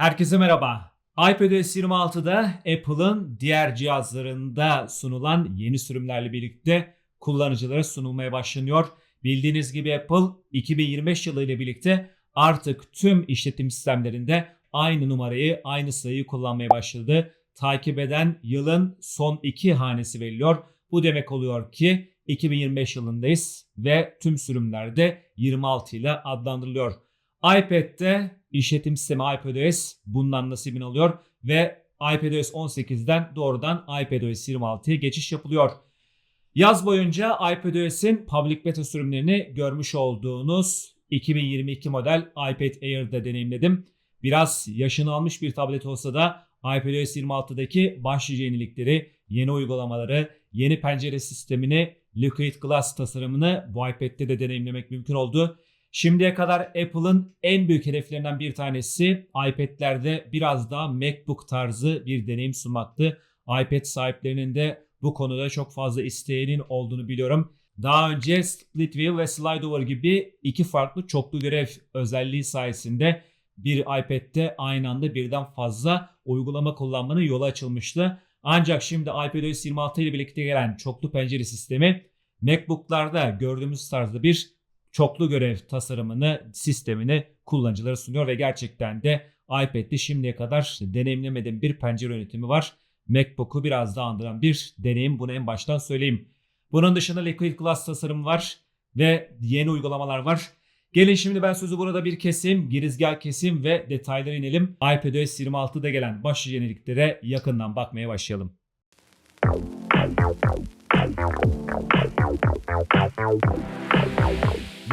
Herkese merhaba. iPadOS 26'da Apple'ın diğer cihazlarında sunulan yeni sürümlerle birlikte kullanıcılara sunulmaya başlanıyor. Bildiğiniz gibi Apple 2025 yılı ile birlikte artık tüm işletim sistemlerinde aynı numarayı, aynı sayıyı kullanmaya başladı. Takip eden yılın son iki hanesi veriliyor. Bu demek oluyor ki 2025 yılındayız ve tüm sürümlerde 26 ile adlandırılıyor. iPad'de işletim sistemi iPadOS bundan nasibini alıyor ve iPadOS 18'den doğrudan iPadOS 26'ya geçiş yapılıyor. Yaz boyunca iPadOS'in public beta sürümlerini görmüş olduğunuz 2022 model iPad Air'da deneyimledim. Biraz yaşını almış bir tablet olsa da iPadOS 26'daki başlıca yenilikleri, yeni uygulamaları, yeni pencere sistemini, Liquid Glass tasarımını bu iPad'de de deneyimlemek mümkün oldu. Şimdiye kadar Apple'ın en büyük hedeflerinden bir tanesi iPad'lerde biraz daha MacBook tarzı bir deneyim sunmaktı. iPad sahiplerinin de bu konuda çok fazla isteğinin olduğunu biliyorum. Daha önce Split View ve Slide Over gibi iki farklı çoklu görev özelliği sayesinde bir iPad'de aynı anda birden fazla uygulama kullanmanın yolu açılmıştı. Ancak şimdi iPadOS 26 ile birlikte gelen çoklu pencere sistemi MacBook'larda gördüğümüz tarzda bir çoklu görev tasarımını, sistemini kullanıcılara sunuyor ve gerçekten de iPad'de şimdiye kadar deneyimlemediğim bir pencere yönetimi var. MacBook'u biraz daha andıran bir deneyim bunu en baştan söyleyeyim. Bunun dışında Liquid Glass tasarım var ve yeni uygulamalar var. Gelin şimdi ben sözü burada bir kesim, girizgah kesim ve detaylara inelim. iPadOS 26'da gelen başlıca yeniliklere yakından bakmaya başlayalım.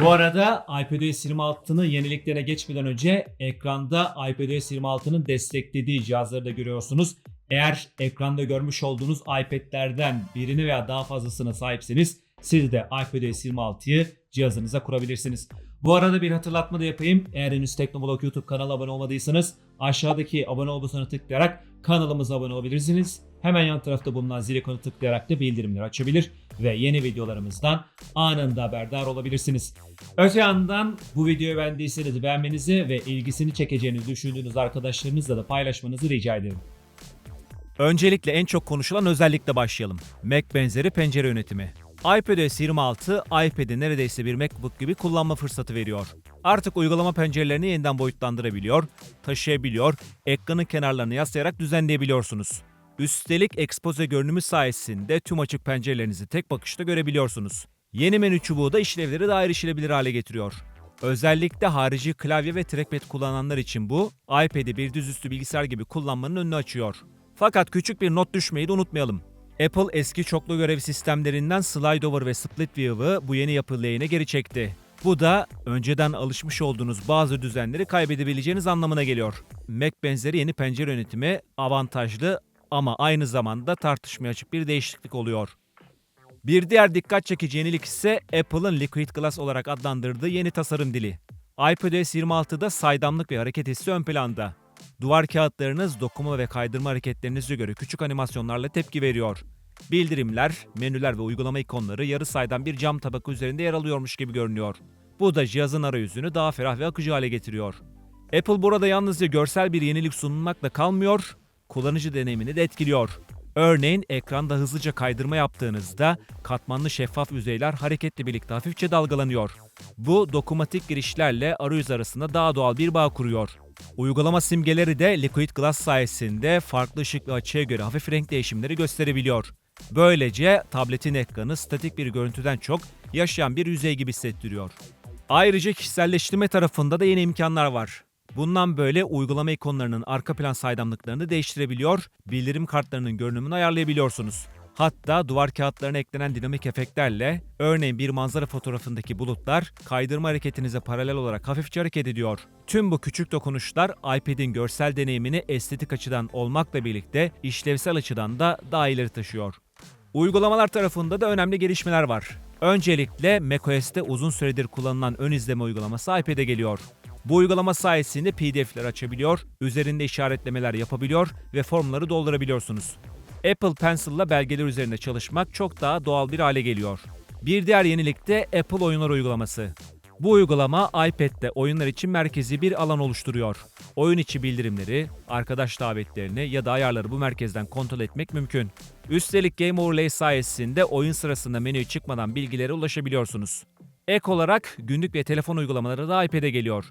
Bu arada iPadOS 26'nın yeniliklerine geçmeden önce ekranda iPadOS 26'nın desteklediği cihazları da görüyorsunuz. Eğer ekranda görmüş olduğunuz iPad'lerden birini veya daha fazlasına sahipseniz siz de iPadOS 26'yı cihazınıza kurabilirsiniz. Bu arada bir hatırlatma da yapayım. Eğer henüz Teknoblog YouTube kanalına abone olmadıysanız aşağıdaki abone ol butonuna tıklayarak kanalımıza abone olabilirsiniz. Hemen yan tarafta bulunan zil ikonu tıklayarak da bildirimleri açabilir ve yeni videolarımızdan anında haberdar olabilirsiniz. Öte yandan bu videoyu beğendiyseniz beğenmenizi ve ilgisini çekeceğini düşündüğünüz arkadaşlarınızla da paylaşmanızı rica ederim. Öncelikle en çok konuşulan özellikle başlayalım. Mac benzeri pencere yönetimi. iPadOS 26, iPad'i neredeyse bir MacBook gibi kullanma fırsatı veriyor. Artık uygulama pencerelerini yeniden boyutlandırabiliyor, taşıyabiliyor, ekranın kenarlarını yaslayarak düzenleyebiliyorsunuz. Üstelik expose görünümü sayesinde tüm açık pencerelerinizi tek bakışta görebiliyorsunuz. Yeni menü çubuğu da işlevleri daha erişilebilir hale getiriyor. Özellikle harici klavye ve trackpad kullananlar için bu, iPad'i bir dizüstü bilgisayar gibi kullanmanın önünü açıyor. Fakat küçük bir not düşmeyi de unutmayalım. Apple eski çoklu görev sistemlerinden Slide Over ve Split View'ı bu yeni yapı lehine geri çekti. Bu da önceden alışmış olduğunuz bazı düzenleri kaybedebileceğiniz anlamına geliyor. Mac benzeri yeni pencere yönetimi avantajlı ama aynı zamanda tartışmaya açık bir değişiklik oluyor. Bir diğer dikkat çekici yenilik ise Apple'ın Liquid Glass olarak adlandırdığı yeni tasarım dili. iPadOS 26'da saydamlık ve hareket hissi ön planda. Duvar kağıtlarınız dokuma ve kaydırma hareketlerinize göre küçük animasyonlarla tepki veriyor. Bildirimler, menüler ve uygulama ikonları yarı saydam bir cam tabaka üzerinde yer alıyormuş gibi görünüyor. Bu da cihazın arayüzünü daha ferah ve akıcı hale getiriyor. Apple burada yalnızca görsel bir yenilik sunmakla kalmıyor, kullanıcı deneyimini de etkiliyor. Örneğin ekranda hızlıca kaydırma yaptığınızda katmanlı şeffaf yüzeyler hareketle birlikte hafifçe dalgalanıyor. Bu dokunmatik girişlerle arayüz arasında daha doğal bir bağ kuruyor. Uygulama simgeleri de Liquid Glass sayesinde farklı ışık ve açıya göre hafif renk değişimleri gösterebiliyor. Böylece tabletin ekranı statik bir görüntüden çok yaşayan bir yüzey gibi hissettiriyor. Ayrıca kişiselleştirme tarafında da yeni imkanlar var. Bundan böyle uygulama ikonlarının arka plan saydamlıklarını değiştirebiliyor, bildirim kartlarının görünümünü ayarlayabiliyorsunuz. Hatta duvar kağıtlarına eklenen dinamik efektlerle, örneğin bir manzara fotoğrafındaki bulutlar kaydırma hareketinize paralel olarak hafifçe hareket ediyor. Tüm bu küçük dokunuşlar iPad'in görsel deneyimini estetik açıdan olmakla birlikte işlevsel açıdan da daha ileri taşıyor. Uygulamalar tarafında da önemli gelişmeler var. Öncelikle macOS'te uzun süredir kullanılan ön izleme uygulaması iPad'e geliyor. Bu uygulama sayesinde PDF'ler açabiliyor, üzerinde işaretlemeler yapabiliyor ve formları doldurabiliyorsunuz. Apple Pencil'la belgeler üzerinde çalışmak çok daha doğal bir hale geliyor. Bir diğer yenilik de Apple Oyunlar uygulaması. Bu uygulama iPad'de oyunlar için merkezi bir alan oluşturuyor. Oyun içi bildirimleri, arkadaş davetlerini ya da ayarları bu merkezden kontrol etmek mümkün. Üstelik Game Overlay sayesinde oyun sırasında menüye çıkmadan bilgilere ulaşabiliyorsunuz. Ek olarak günlük ve telefon uygulamaları da iPad'e geliyor.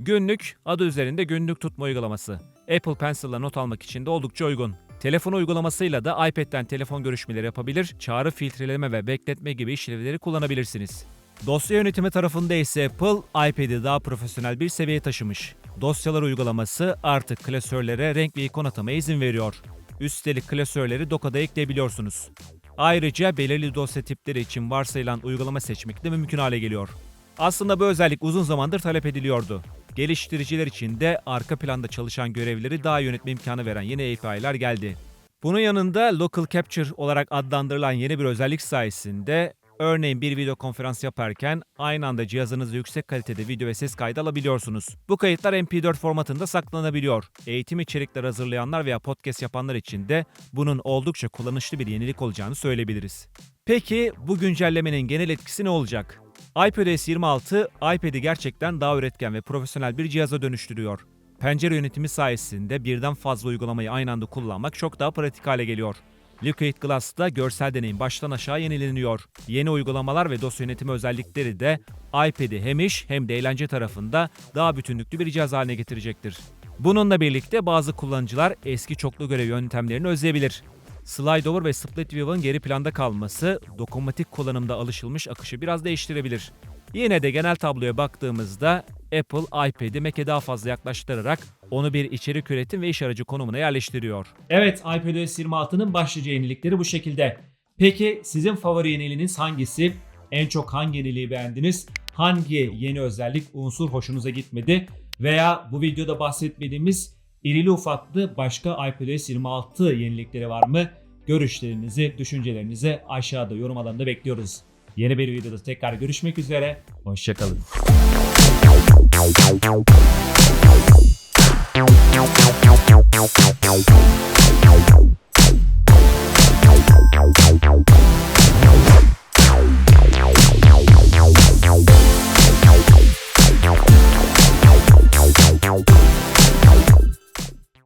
Günlük, adı üzerinde günlük tutma uygulaması. Apple Pencil'la not almak için de oldukça uygun. Telefon uygulamasıyla da iPad'den telefon görüşmeleri yapabilir, çağrı filtreleme ve bekletme gibi işlevleri kullanabilirsiniz. Dosya yönetimi tarafında ise Apple, iPad'i daha profesyonel bir seviyeye taşımış. Dosyalar uygulaması artık klasörlere renk ve ikon atamaya izin veriyor. Üstelik klasörleri Docka'da ekleyebiliyorsunuz. Ayrıca belirli dosya tipleri için varsayılan uygulama seçmek de mümkün hale geliyor. Aslında bu özellik uzun zamandır talep ediliyordu. Geliştiriciler için de arka planda çalışan görevleri daha yönetme imkanı veren yeni API'ler geldi. Bunun yanında Local Capture olarak adlandırılan yeni bir özellik sayesinde örneğin bir video konferans yaparken aynı anda cihazınızda yüksek kalitede video ve ses kaydı alabiliyorsunuz. Bu kayıtlar MP4 formatında saklanabiliyor. Eğitim içerikleri hazırlayanlar veya podcast yapanlar için de bunun oldukça kullanışlı bir yenilik olacağını söyleyebiliriz. Peki bu güncellemenin genel etkisi ne olacak? iPadOS 26 iPad'i gerçekten daha üretken ve profesyonel bir cihaza dönüştürüyor. Pencere yönetimi sayesinde birden fazla uygulamayı aynı anda kullanmak çok daha pratik hale geliyor. Liquid Glass'ta görsel deneyim baştan aşağı yenileniyor. Yeni uygulamalar ve dosya yönetimi özellikleri de iPad'i hem iş hem de eğlence tarafında daha bütünlüklü bir cihaz haline getirecektir. Bununla birlikte bazı kullanıcılar eski çoklu görev yöntemlerini özleyebilir. Slide over ve split view'ın geri planda kalması dokunmatik kullanımda alışılmış akışı biraz değiştirebilir. Yine de genel tabloya baktığımızda Apple iPad'i Mac'e daha fazla yaklaştırarak onu bir içerik üretim ve iş aracı konumuna yerleştiriyor. Evet iPadOS 26'nın başlıca yenilikleri bu şekilde. Peki sizin favori yeniliğiniz hangisi? En çok hangi yeniliği beğendiniz? Hangi yeni özellik unsur hoşunuza gitmedi? Veya bu videoda bahsetmediğimiz irili ufaklı başka iPadOS 26 yenilikleri var mı? Görüşlerinizi, düşüncelerinizi aşağıda yorum alanında bekliyoruz. Yeni bir videoda tekrar görüşmek üzere. Hoşçakalın. Thank.